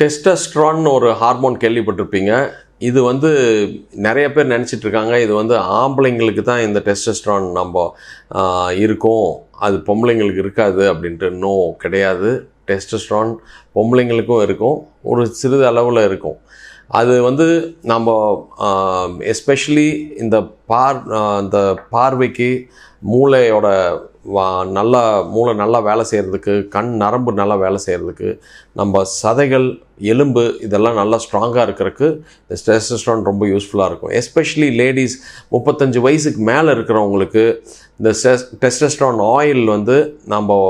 டெஸ்டஸ்ட்ரான்னு ஒரு ஹார்மோன் கேள்விப்பட்டிருப்பீங்க. இது வந்து நிறைய பேர் நினச்சிட்ருக்காங்க. இது வந்து ஆம்பளைங்களுக்கு தான் இந்த டெஸ்டஸ்ட்ரான் நம்ம இருக்கும். அது பொம்பளைங்களுக்கு இருக்காது அப்படின்ட்டு நோ கிடையாது. டெஸ்டஸ்ட்ரான் பொம்பளைங்களுக்கும் இருக்கும். ஒரு சிறிது அளவில் இருக்கும். அது வந்து நம்ம எஸ்பெஷலி இந்த பார் இந்த பார்வைக்கு மூளையோட வா நல்லா மூளை நல்லா வேலை செய்கிறதுக்கு கண் நரம்பு நல்லா வேலை செய்கிறதுக்கு நம்ம சதைகள் எலும்பு இதெல்லாம் நல்லா ஸ்ட்ராங்காக இருக்கிறதுக்கு இந்த டெஸ்டஸ்ட்ரான் ரொம்ப யூஸ்ஃபுல்லாக இருக்கும். எஸ்பெஷலி லேடிஸ் முப்பத்தஞ்சு வயசுக்கு மேலே இருக்கிறவங்களுக்கு இந்த டெஸ்டஸ்ட்ரான் ஆயில் வந்து நம்ம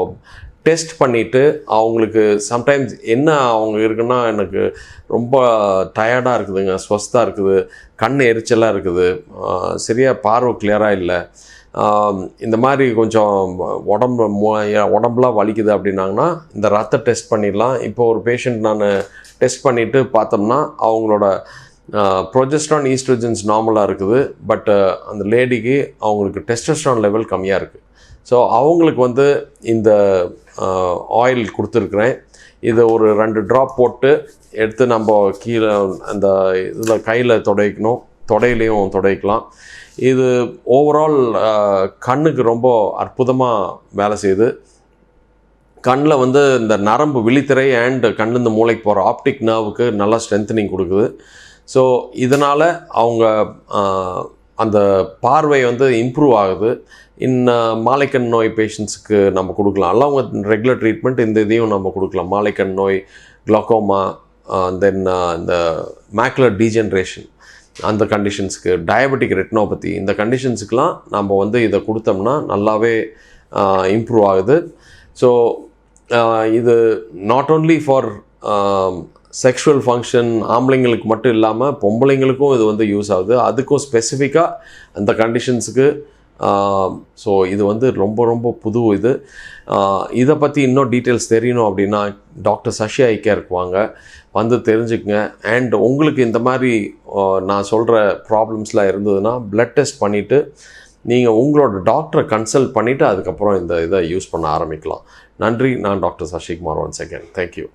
டெஸ்ட் பண்ணிவிட்டு அவங்களுக்கு சம்டைம்ஸ் என்ன அவங்க இருக்குன்னா எனக்கு ரொம்ப டயர்டாக இருக்குதுங்க ஸ்வஸ்தாக இருக்குது கண் எரிச்சலாக இருக்குது. சரியாக பார்வை கிளியராக இல்லை. இந்த மாதிரி கொஞ்சம் உடம்பு உடம்புலாம் வலிக்குது அப்படின்னாங்கன்னா இந்த ரத்த டெஸ்ட் பண்ணிடலாம். இப்போ ஒரு பேஷண்ட் நான் டெஸ்ட் பண்ணிவிட்டு பார்த்தோம்னா அவங்களோட ப்ரொஜெஸ்ட்ரான் ஈஸ்ட்ரோஜன்ஸ் நார்மலாக இருக்குது. பட் அந்த லேடிக்கு அவங்களுக்கு டெஸ்டஸ்ட்ரான் லெவல் கம்மியாக இருக்குது ஸோ அவங்களுக்கு வந்து இந்த ஆயில் கொடுத்துருக்குறேன். இதை ஒரு ரெண்டு ட்ராப் போட்டு எடுத்து நம்ம கீழே அந்த இதில் கையில் துடைக்கணும். தொடையிலையும் துடைக்கலாம். இது ஓவரால் கண்ணுக்கு ரொம்ப அற்புதமாக வேலை செய்யுது. கண்ணில் வந்து இந்த நரம்பு விழித்திரை அண்டு கண்ணிருந்து மூளைக்கு போகிற ஆப்டிக் நர்வுக்கு நல்லா ஸ்ட்ரென்த்தனிங் கொடுக்குது. ஸோ இதனால் அவங்க அந்த பார்வை வந்து இம்ப்ரூவ் ஆகுது. இன்ன மாலைக்கண் நோய் பேஷண்ட்ஸுக்கு நம்ம கொடுக்கலாம். எல்லாம் அவங்க ரெகுலர் ட்ரீட்மெண்ட் இந்த இதையும் நம்ம கொடுக்கலாம். மாலைக்கண் நோய் குளோக்கோமா தென் இந்த மேக்குலர் டீஜென்ரேஷன் அந்த கண்டிஷன்ஸுக்கு டயபெட்டிக் ரெட்னோபதி இந்த கண்டிஷன்ஸுக்கெலாம் நம்ம வந்து இதை கொடுத்தோம்னா நல்லாவே இம்ப்ரூவ் ஆகுது. ஸோ இது not only for sexual function ஆம்பளைங்களுக்கு மட்டும் இல்லாமல் பொம்பளைங்களுக்கும் இது வந்து யூஸ் ஆகுது. அதுக்கும் ஸ்பெசிஃபிக்காக அந்த கண்டிஷன்ஸுக்கு ஸோ இது வந்து ரொம்ப ரொம்ப புது இது. இதை பற்றி இன்னும் டீட்டெயில்ஸ் தெரியணும் அப்படின்னா டாக்டர் சஷி ஐக்கியாருக்கு வாங்க வந்து தெரிஞ்சுக்கங்க. அண்ட் உங்களுக்கு இந்த மாதிரி நான் சொல்கிற ப்ராப்ளம்ஸ்லாம் இருந்ததுன்னா பிளட் டெஸ்ட் பண்ணிவிட்டு நீங்கள் உங்களோட டாக்டரை கன்சல்ட் பண்ணிவிட்டு அதுக்கப்புறம் இந்த இதை யூஸ் பண்ண ஆரம்பிக்கலாம். நன்றி. நான் doctor Sasikumar one second thank you